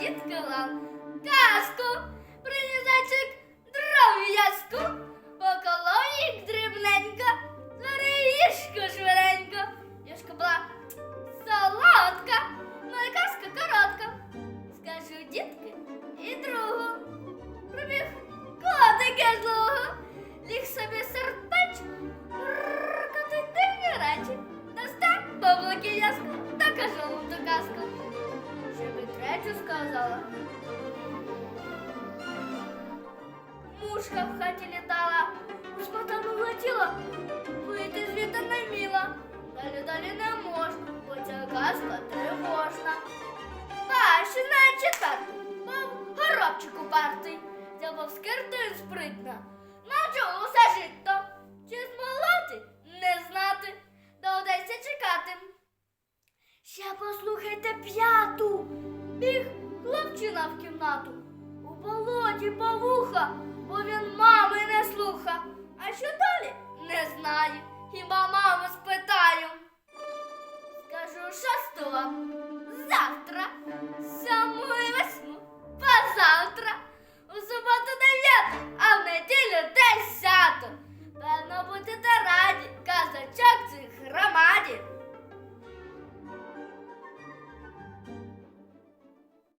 дітки вам казку, приніс зайчик дров'язку, поколов їх дрібненько, звари їжку швиденько. Їжка була солодка, і казка коротка. Скажу дітки і другу. Прибіг котик із лугу, ліг собі серпеч, ркати дивні речі. Достав баблики яску, та кажу ту казку. Третю сказала. Мушка в хаті літала, у спотану влетіла, вийти звідти не вміла. Далі далі не можна, бо ця казка тривожна. Бачу, знає читати, мов горобчик упартий, дзьобав скиртою спритно, навчив усе жито, чи змолоти не знати, доведеться чекати. Ще послухайте п'яту. Біг хлопчина в кімнату. У болоті павуха, бо він мами не слуха. А що далі? Не знаю. Хіба маму спитаю.